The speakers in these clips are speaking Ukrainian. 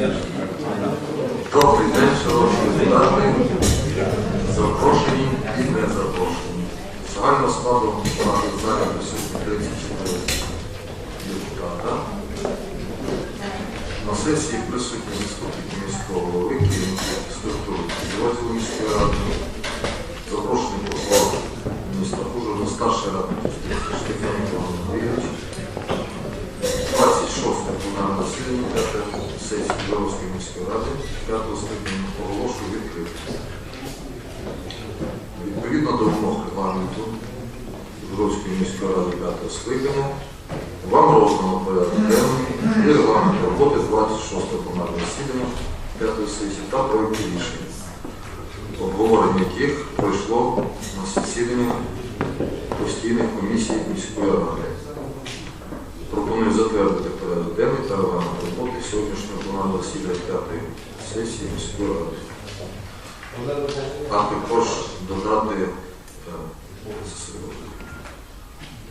Добрий день, шановні депутати, запрошені і не запрошені. Загального складу ради залі присутні 34 депутата. На сесії присутні заступники міського голови, керівники структури підрозділу міської ради, запрошений прокурор міста Хужина, старший радник Штефан Іван засідання 5 сесії Білоруської міської ради 5 скликання оголошую відкритим. Відповідно до вимог регламенту Білоруської міської ради 5 скликання вам роздано порядок денний і регламент роботи 26 пленарного засідання 5 сесії та проєкти рішень, обговорення яких пройшло на засіданнях постійних комісій міської ради. Пропоную затвердити порядок денний та регламент роботи сьогоднішнього пленарного засідання п'ятої сесії міської ради. А також додати, е,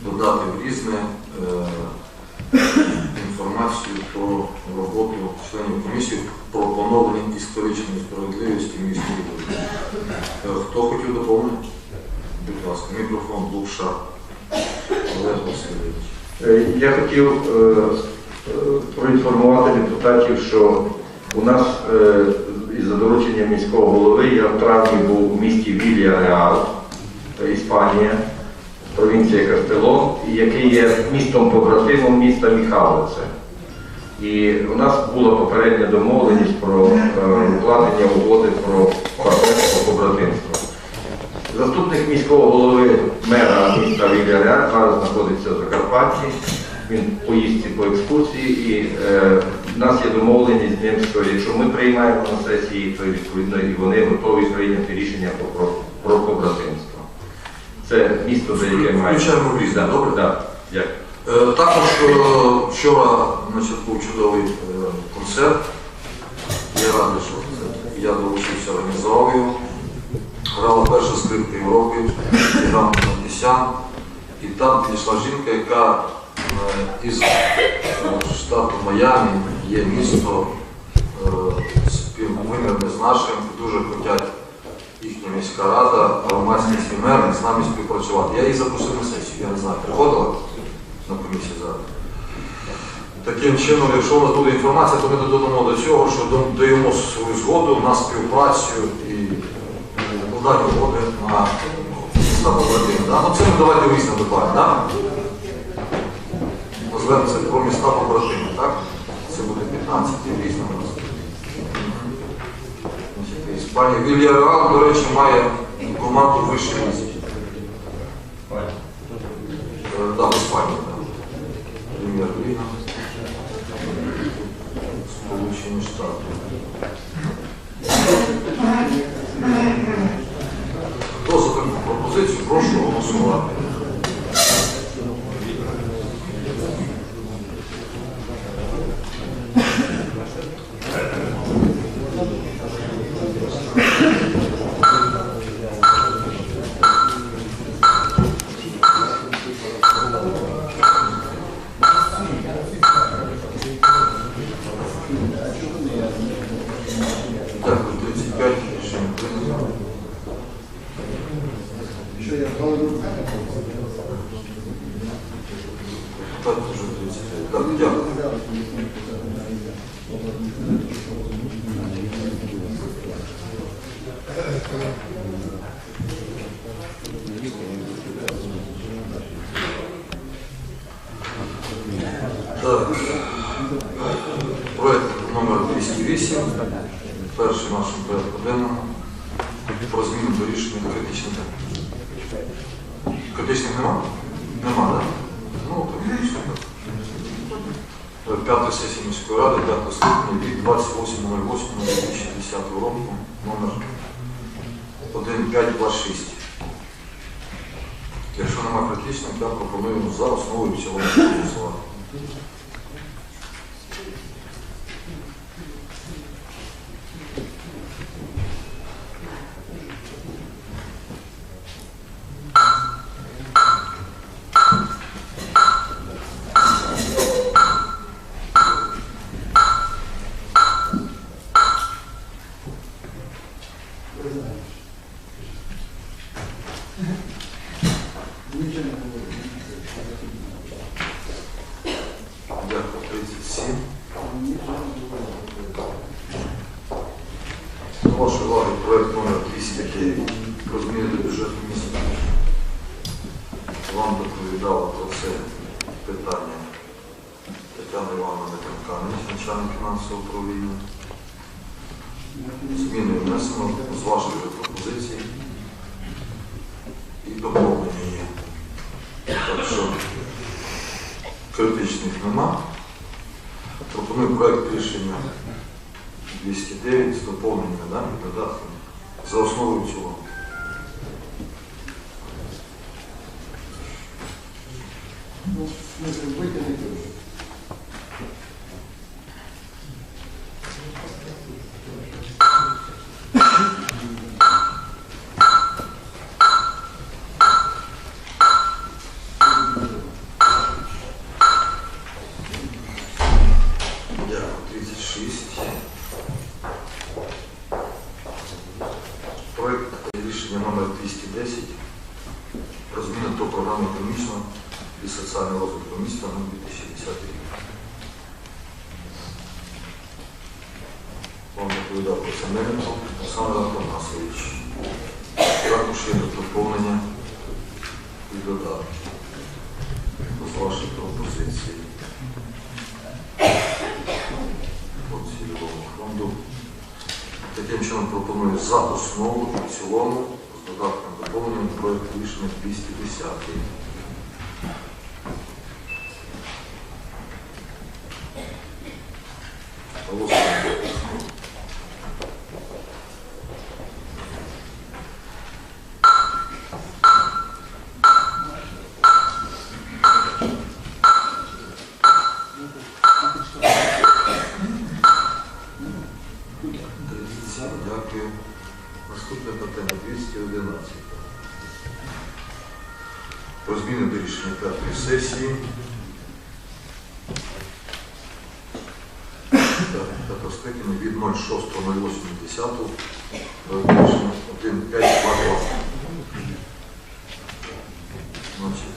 додати в різне е, інформацію про роботу членів комісії про поновлення історичної справедливості місті Львові. Е, Хто хотів доповнити? Будь ласка, мікрофон Лукша Олег Васильович. Я хотів проінформувати депутатів, що у нас е, із-за доручення міського голови я в травні був у місті Вілья Реал, е, Іспанія, провінція Кастелон, який є містом побратимом міста Міхаловце. І у нас була попередня домовленість про е, укладення угоди про партнерство побратимство. Заступник міського голови мера міста Вільяреаль зараз знаходиться в Закарпатті. Він поїздці по екскурсії і е, в нас є домовленість з ним, що якщо ми приймаємо на сесії, то відповідно і вони готові прийняти рішення про, про, про побратимство. Це місто, за яке має. Включаємо в різне, добре? Так, дякую. Е, Також е, вчора значить, був чудовий е, концерт. Я радий, що це- я долучився, організував його. Грала перша скрипка Європи, Іван Матісян. І там підійшла жінка, яка із е, штату Майамі є місто е, співвимірне з нашим. Дуже хотять їхня міська рада, громадськість і мер з нами співпрацювати. Я її запросив на сесію, я не знаю, приходила на комісію зараз. Таким чином, якщо у нас буде інформація, то ми додамо до цього, що даємо свою згоду на співпрацю і укладання угоди на міста побратими. Ну це ми давайте в різне це про міста побратими, так? Це буде 15 в різному. Значить, Іспанія. Вільяреал, до речі, має команду вищої лізі. Е, Да, в так. Прем'єр-ліга. Сполучені Штати. Хто за таку пропозицію, прошу голосувати. Дякую, 35 рішення прийнято. Так, вже 35. Так, дякую. Так. Проект номер 208, перший в нашому порядку денному, про зміну до рішення критичних. Критичних нема? Нема, так? Ну, супер. П'ята сесія міської ради, 5 скликання від 28.08.2010 року, номер 1526. Якщо немає критичних, я пропоную за основу і голосувати. 37. До вашої уваги проект номер 209 про зміни до бюджету. Вам доповідала про це питання Тетяна Івановна Метенканець, начальник фінансового управління. Зміни внесено з вашої пропозиції і доповнення є. Так що критичних нема. Пропоную проект рішення 209 з доповненнями да, і додатками за основу і в цілому. Дякую. 36. Проект рішення номер 210 про зміни до програми економічного і соціального розвитку міста на 2010 рік. Вам доповідав Мельников Олександр Атанасович. Також є доповнення і додатки з вашої пропозиції. Таким чином пропоную за основу і в цілому з додатком доповненням проект рішення 210. Голосуємо. Дякую. Наступне питання 211. Про зміни до рішення п'ятої сесії. Скликання від 06.08.10 до 1.5.2.2. Значить,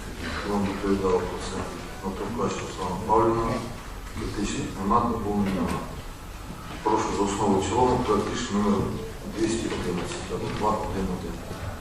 вам доповідав про це Натовкач Руслана Павлівна. Критичних нема, доповнень нема. Прошу за основу цілому проект рішення номер 211 або 211.